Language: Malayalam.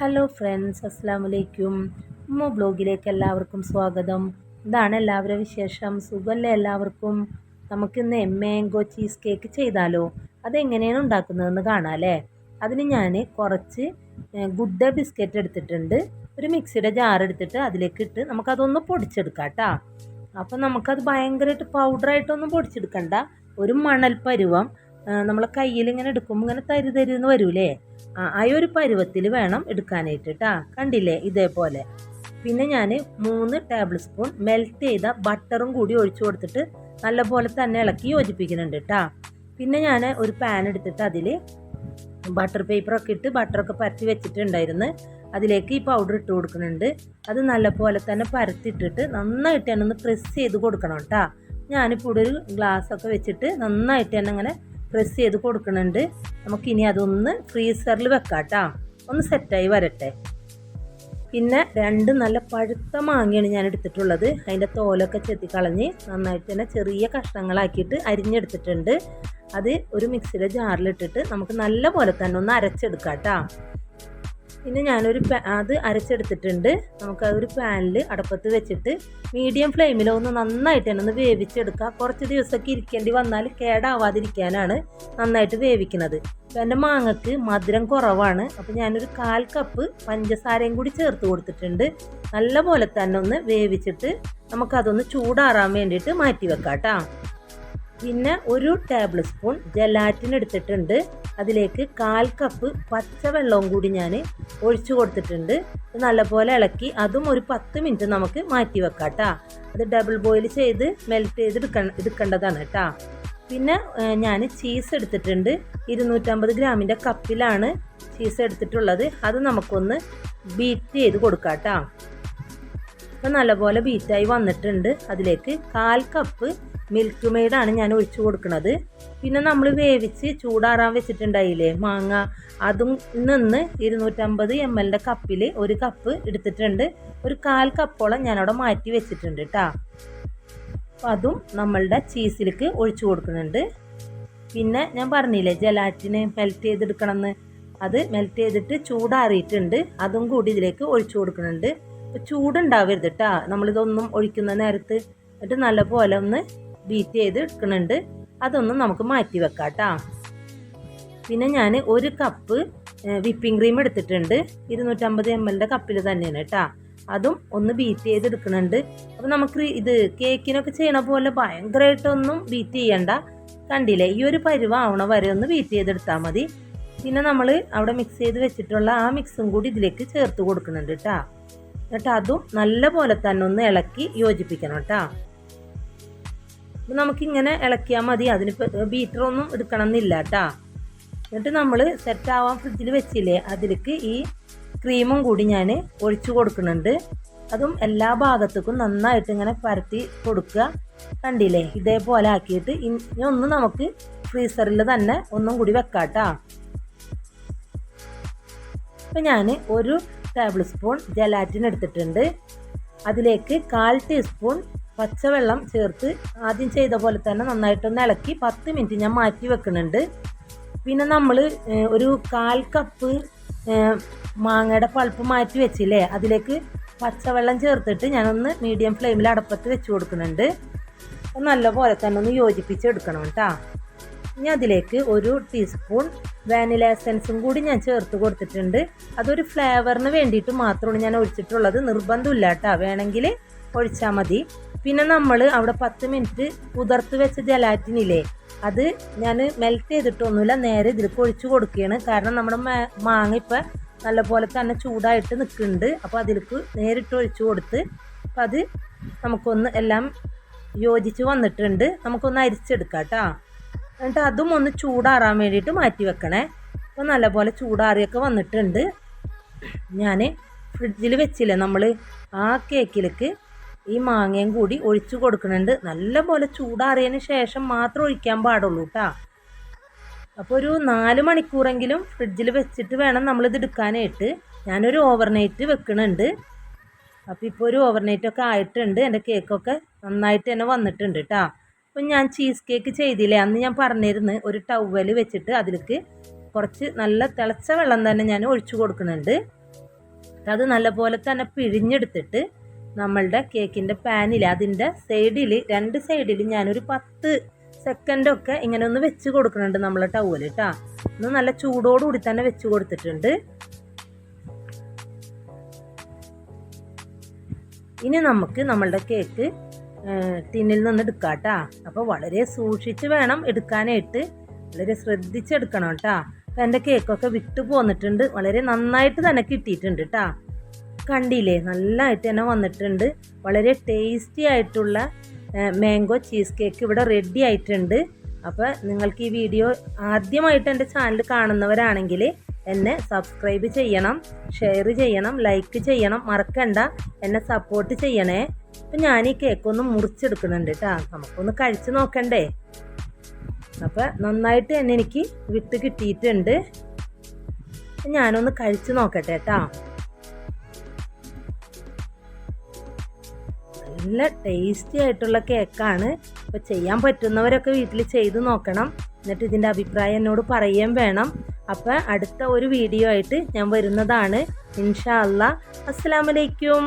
ഹലോ ഫ്രണ്ട്സ് അസ്സാം വലൈക്കും ഉമ്മ ബ്ലോഗിലേക്ക് എല്ലാവർക്കും സ്വാഗതം. ഇതാണ് എല്ലാവരുടെ വിശേഷം. സുഖമല്ലേ എല്ലാവർക്കും? നമുക്കിന്ന് മാംഗോ ചീസ് കേക്ക് ചെയ്താലോ? അതെങ്ങനെയാണ് ഉണ്ടാക്കുന്നതെന്ന് കാണാം അല്ലേ? അതിന് ഞാൻ കുറച്ച് ഗുഡ ബിസ്ക്കറ്റ് എടുത്തിട്ടുണ്ട്. ഒരു മിക്സിയുടെ ജാർ എടുത്തിട്ട് അതിലേക്ക് ഇട്ട് നമുക്കതൊന്ന് പൊടിച്ചെടുക്കാം കേട്ടോ അപ്പം നമുക്കത് ഭയങ്കരമായിട്ട് പൗഡറായിട്ടൊന്നും പൊടിച്ചെടുക്കണ്ട. ഒരു മണൽ പരുവം നമ്മൾ കയ്യിൽ ഇങ്ങനെ എടുക്കുമ്പോൾ ഇങ്ങനെ തരി തരി എന്ന് വരൂലേ? ആ ഒരു പരുവത്തിൽ വേണം എടുക്കാനായിട്ട് കേട്ടാ കണ്ടില്ലേ? ഇതേപോലെ. പിന്നെ ഞാൻ മൂന്ന് ടേബിൾ സ്പൂൺ മെൽറ്റ് ചെയ്ത ബട്ടറും കൂടി ഒഴിച്ചു കൊടുത്തിട്ട് നല്ലപോലെ തന്നെ ഇളക്കി യോജിപ്പിക്കുന്നുണ്ട് കേട്ടാ പിന്നെ ഞാൻ ഒരു പാൻ എടുത്തിട്ട് അതിൽ ബട്ടർ പേപ്പറൊക്കെ ഇട്ട് ബട്ടറൊക്കെ പരത്തി വെച്ചിട്ടുണ്ടായിരുന്നു. അതിലേക്ക് ഈ പൗഡർ ഇട്ട് കൊടുക്കുന്നുണ്ട്. അത് നല്ലപോലെ തന്നെ പരത്തിയിട്ടിട്ട് നന്നായിട്ട് തന്നെ ഒന്ന് പ്രസ് ചെയ്ത് കൊടുക്കണം കേട്ടോ ഞാനിപ്പോൾ ഇവിടെ ഒരു ഗ്ലാസ് ഒക്കെ വെച്ചിട്ട് നന്നായിട്ട് തന്നെ അങ്ങനെ പ്രസ് ചെയ്ത് കൊടുക്കുന്നുണ്ട് നമുക്കിനി അതൊന്ന് ഫ്രീസറിൽ വെക്കാം കേട്ടോ ഒന്ന് സെറ്റായി വരട്ടെ. പിന്നെ രണ്ട് നല്ല പഴുത്ത മാങ്ങയാണ് ഞാൻ എടുത്തിട്ടുള്ളത്. അതിന്റെ തോലൊക്കെ ചെത്തി ചെത്തിക്കളഞ്ഞ് നന്നായിട്ട് തന്നെ ചെറിയ കഷ്ണങ്ങളാക്കിയിട്ട് അരിഞ്ഞെടുത്തിട്ടുണ്ട്. അത് ഒരു മിക്സിയുടെ ജാറിലിട്ടിട്ട് നമുക്ക് നല്ല പോലെ തന്നെ ഒന്ന് അരച്ചെടുക്കാം കേട്ടോ പിന്നെ ഞാനൊരു അത് അരച്ചെടുത്തിട്ടുണ്ട്. നമുക്ക് നമുക്കതൊരു പാനിൽ അടപ്പത്ത് വെച്ചിട്ട് മീഡിയം ഫ്ലെയിമിൽ ഒന്ന് നന്നായിട്ട് തന്നെ ഒന്ന് വേവിച്ചെടുക്കുക. കുറച്ച് ദിവസമൊക്കെ ഇരിക്കേണ്ടി വന്നാൽ കേടാവാതിരിക്കാനാണ് നന്നായിട്ട് വേവിക്കുന്നത്. അപ്പോൾ എന്റെ മാങ്ങക്ക് മധുരം കുറവാണ്. അപ്പോൾ ഞാനൊരു കാൽ കപ്പ് പഞ്ചസാരയും കൂടി ചേർത്ത് കൊടുത്തിട്ടുണ്ട്. നല്ല പോലെ തന്നെ ഒന്ന് വേവിച്ചിട്ട് നമുക്കതൊന്ന് ചൂടാറാൻ വേണ്ടിയിട്ട് മാറ്റി വെക്കാം കേട്ടോ പിന്നെ ഒരു ടേബിൾ സ്പൂൺ ജലാറ്റിൻ എടുത്തിട്ടുണ്ട്. അതിലേക്ക് കാൽ കപ്പ് പച്ചവെള്ളവും കൂടി ഞാൻ ഒഴിച്ചു കൊടുത്തിട്ടുണ്ട്. നല്ലപോലെ ഇളക്കി അതും ഒരു പത്ത് മിനിറ്റ് നമുക്ക് മാറ്റി വെക്കാം കേട്ടോ അത് ഡബിൾ ബോയിൽ ചെയ്ത് മെൽറ്റ് ചെയ്ത് എടുക്ക എടുക്കേണ്ടതാണ് കേട്ടോ പിന്നെ ഞാൻ ചീസ് എടുത്തിട്ടുണ്ട്. ഇരുന്നൂറ്റമ്പത് ഗ്രാമിന്റെ കപ്പിലാണ് ചീസ് എടുത്തിട്ടുള്ളത്. അത് നമുക്കൊന്ന് ബീറ്റ് ചെയ്ത് കൊടുക്കാം കേട്ടോ അപ്പം നല്ലപോലെ ബീറ്റായി വന്നിട്ടുണ്ട്. അതിലേക്ക് കാൽ കപ്പ് മിൽക്ക് മെയ്ഡാണ് ഞാൻ ഒഴിച്ചു കൊടുക്കുന്നത് പിന്നെ നമ്മൾ വേവിച്ച് ചൂടാറാൻ വെച്ചിട്ടുണ്ടായില്ലേ? മാങ്ങ. അതും നിന്ന് ഇരുന്നൂറ്റമ്പത് എം എല്ലിന്റെ കപ്പിൽ ഒരു കപ്പ് എടുത്തിട്ടുണ്ട്. ഒരു കാൽ കപ്പോളം ഞാനവിടെ മാറ്റി വെച്ചിട്ടുണ്ട് കേട്ടോ അപ്പം അതും നമ്മളുടെ ചീസിലേക്ക് ഒഴിച്ചു കൊടുക്കുന്നുണ്ട്. പിന്നെ ഞാൻ പറഞ്ഞില്ലേ ജലാറ്റിന് മെൽറ്റ് ചെയ്തെടുക്കണമെന്ന് അത് മെൽറ്റ് ചെയ്തിട്ട് ചൂടാറിയിട്ടുണ്ട്. അതും കൂടി ഇതിലേക്ക് ഒഴിച്ചു കൊടുക്കുന്നുണ്ട്. അപ്പോൾ ചൂടുണ്ടാവരുത് കേട്ടോ നമ്മളിതൊന്നും ഒഴിക്കുന്ന നേരത്ത് എന്നിട്ട് നല്ലപോലെ ഒന്ന് ബീറ്റ് ചെയ്ത് എടുക്കുന്നുണ്ട്. അതൊന്നും നമുക്ക് മാറ്റി വെക്കാം കേട്ടോ പിന്നെ ഞാൻ ഒരു കപ്പ് വിപ്പിംഗ് ക്രീം എടുത്തിട്ടുണ്ട്. ഇരുന്നൂറ്റമ്പത് എം എല്ലിന്റെ കപ്പിൽ തന്നെയാണ് കേട്ടോ അതും ഒന്ന് ബീറ്റ് ചെയ്തെടുക്കുന്നുണ്ട് അപ്പോൾ നമുക്ക് ഇത് കേക്കിനൊക്കെ ചെയ്യണ പോലെ ഭയങ്കരമായിട്ടൊന്നും ബീറ്റ് ചെയ്യണ്ട. കണ്ടില്ലേ? ഈ ഒരു പരുവാവണ വരെ ഒന്ന് ബീറ്റ് ചെയ്തെടുത്താൽ മതി. പിന്നെ നമ്മൾ അവിടെ മിക്സ് ചെയ്ത് വെച്ചിട്ടുള്ള ആ മിക്സും കൂടി ഇതിലേക്ക് ചേർത്ത് കൊടുക്കുന്നുണ്ട് കേട്ടോ എന്നിട്ട് അതും നല്ല പോലെ തന്നെ ഒന്ന് ഇളക്കി യോജിപ്പിക്കണം കേട്ടോ അപ്പം നമുക്കിങ്ങനെ ഇളക്കിയാൽ മതി. അതിന് ബീറ്ററൊന്നും എടുക്കണം എന്നില്ല കേട്ടോ എന്നിട്ട് നമ്മൾ സെറ്റാവാൻ ഫ്രിഡ്ജിൽ വെച്ചില്ലേ അതിലേക്ക് ഈ ക്രീമും കൂടി ഞാൻ ഒഴിച്ചു കൊടുക്കുന്നുണ്ട്. അതും എല്ലാ ഭാഗത്തേക്കും നന്നായിട്ട് ഇങ്ങനെ പരത്തി കൊടുക്കുക. കണ്ടില്ലേ? ഇതേപോലെ ആക്കിയിട്ട് ഇനി ഒന്ന് നമുക്ക് ഫ്രീസറിൽ തന്നെ ഒന്നും കൂടി വെക്കാം കേട്ടോ ഇപ്പം ഞാൻ ഒരു ടേബിൾ സ്പൂൺ ജലാറ്റിൻ എടുത്തിട്ടുണ്ട്. അതിലേക്ക് കാൽ ടീസ്പൂൺ പച്ചവെള്ളം ചേർത്ത് ആദ്യം ചെയ്ത പോലെ തന്നെ നന്നായിട്ടൊന്ന് ഇളക്കി പത്ത് മിനിറ്റ് ഞാൻ മാറ്റി വെക്കുന്നുണ്ട്. പിന്നെ നമ്മൾ ഒരു കാൽ കപ്പ് മാങ്ങയുടെ പൾപ്പ് മാറ്റി വെച്ചില്ലേ അതിലേക്ക് പച്ചവെള്ളം ചേർത്തിട്ട് ഞാനൊന്ന് മീഡിയം ഫ്ലെയിമിൽ അടപ്പത്ത് വെച്ച് കൊടുക്കുന്നുണ്ട്. നല്ലപോലെ തന്നെ ഒന്ന് യോജിപ്പിച്ചെടുക്കണം കേട്ടോ ഇനി അതിലേക്ക് ഒരു ടീസ്പൂൺ വാനില എസൻസും കൂടി ഞാൻ ചേർത്ത് കൊടുത്തിട്ടുണ്ട്. അതൊരു ഫ്ലേവറിന് വേണ്ടിയിട്ട് മാത്രമാണ് ഞാൻ ഒഴിച്ചിട്ടുള്ളത്. നിർബന്ധമില്ല കേട്ടോ വേണമെങ്കിൽ ഒഴിച്ചാൽ മതി. പിന്നെ നമ്മൾ അവിടെ പത്ത് മിനിറ്റ് കുതിർത്ത് വെച്ച ജലാറ്റിനില്ലേ അത് ഞാൻ മെൽറ്റ് ചെയ്തിട്ടൊന്നുമില്ല നേരെ ഇതിലേക്ക് ഒഴിച്ചു കൊടുക്കുകയാണ്. കാരണം നമ്മുടെ മാങ്ങ ഇപ്പം നല്ലപോലെ തന്നെ ചൂടായിട്ട് നിൽക്കുന്നുണ്ട്. അപ്പോൾ അതിലേക്ക് നേരിട്ട് ഒഴിച്ചു കൊടുത്ത് അപ്പം അത് നമുക്കൊന്ന് എല്ലാം യോജിച്ച് വന്നിട്ടുണ്ട്. നമുക്കൊന്ന് അരിച്ചെടുക്കാം കേട്ടോ. എന്നിട്ട് അതും ഒന്ന് ചൂടാറാൻ വേണ്ടിയിട്ട് മാറ്റി വെക്കണേ. അപ്പോൾ നല്ലപോലെ ചൂടാറിയൊക്കെ വന്നിട്ടുണ്ട്. ഞാൻ ഫ്രിഡ്ജിൽ വെച്ചില്ലേ നമ്മൾ ആ കേക്കിലേക്ക് ഈ മാങ്ങയും കൂടി ഒഴിച്ചു കൊടുക്കുന്നുണ്ട്. നല്ലപോലെ ചൂടാറിയതിന് ശേഷം മാത്രം ഒഴിക്കാൻ പാടുള്ളൂ കേട്ടോ അപ്പോൾ ഒരു നാല് മണിക്കൂറെങ്കിലും ഫ്രിഡ്ജിൽ വെച്ചിട്ട് വേണം നമ്മളിത് എടുക്കാനായിട്ട്. ഞാനൊരു ഓവർനൈറ്റ് വെക്കുന്നുണ്ട് അപ്പോൾ ഇപ്പോൾ ഒരു ഓവർനൈറ്റൊക്കെ ആയിട്ടുണ്ട്. എന്റെ കേക്കൊക്കെ നന്നായിട്ട് തന്നെ വന്നിട്ടുണ്ട് കേട്ടോ അപ്പം ഞാൻ ചീസ് കേക്ക് ചെയ്തില്ലേ? അന്ന് ഞാൻ പറഞ്ഞിരുന്നു ഒരു ടവൽ വെച്ചിട്ട് അതിലേക്ക് കുറച്ച് നല്ല തിളച്ച വെള്ളം തന്നെ ഞാൻ ഒഴിച്ചു കൊടുക്കുന്നുണ്ട്. അത് നല്ലപോലെ തന്നെ പിഴിഞ്ഞെടുത്തിട്ട് നമ്മളുടെ കേക്കിന്റെ പാനിൽ അതിന്റെ സൈഡിൽ രണ്ട് സൈഡിൽ ഞാനൊരു പത്ത് സെക്കൻഡൊക്കെ ഇങ്ങനെ ഒന്ന് വെച്ച് കൊടുക്കുന്നുണ്ട് നമ്മളെ ടവൽ കേട്ടോ ഒന്ന് നല്ല ചൂടോടുകൂടി തന്നെ വെച്ച് കൊടുത്തിട്ടുണ്ട്. ഇനി നമുക്ക് നമ്മളുടെ കേക്ക് ടിന്നിൽ നിന്ന് എടുക്കാം കേട്ടോ അപ്പോൾ വളരെ സൂക്ഷിച്ച് വേണം എടുക്കാനായിട്ട്. വളരെ ശ്രദ്ധിച്ചെടുക്കണം കേട്ടോ അപ്പം എന്റെ കേക്കൊക്കെ വിട്ടു പോന്നിട്ടുണ്ട് വളരെ നന്നായിട്ട് തന്നെ കിട്ടിയിട്ടുണ്ട് കേട്ടോ കണ്ടില്ലേ? നല്ലതായിട്ട് തന്നെ വന്നിട്ടുണ്ട്. വളരെ ടേസ്റ്റി ആയിട്ടുള്ള മാംഗോ ചീസ് കേക്ക് ഇവിടെ റെഡി ആയിട്ടുണ്ട്. അപ്പോൾ നിങ്ങൾക്ക് ഈ വീഡിയോ ആദ്യമായിട്ട് എന്റെ ചാനൽ കാണുന്നവരാണെങ്കിൽ എന്നെ സബ്സ്ക്രൈബ് ചെയ്യണം ഷെയർ ചെയ്യണം ലൈക്ക് ചെയ്യണം. മറക്കണ്ട എന്നെ സപ്പോർട്ട് ചെയ്യണേ. അപ്പം ഞാൻ ഈ കേക്കൊന്ന് മുറിച്ചെടുക്കുന്നുണ്ട് കേട്ടോ നമുക്കൊന്ന് കഴിച്ച് നോക്കണ്ടേ? അപ്പോൾ നന്നായിട്ട് തന്നെ എനിക്ക് വിട്ട് കിട്ടിയിട്ടുണ്ട്. ഞാനൊന്ന് കഴിച്ച് നോക്കട്ടെ കേട്ടോ നല്ല ടേസ്റ്റി ആയിട്ടുള്ള കേക്കാണ് അപ്പോൾ ചെയ്യാൻ പറ്റുന്നവരൊക്കെ വീട്ടിൽ ചെയ്ത് നോക്കണം. എന്നിട്ട് ഇതിന്റെ അഭിപ്രായം എന്നോട് പറയുകയും വേണം. അപ്പോൾ അടുത്ത ഒരു വീഡിയോ ആയിട്ട് ഞാൻ വരുന്നതാണ്. ഇൻഷാ അല്ലാ അസ്സാമലൈക്കും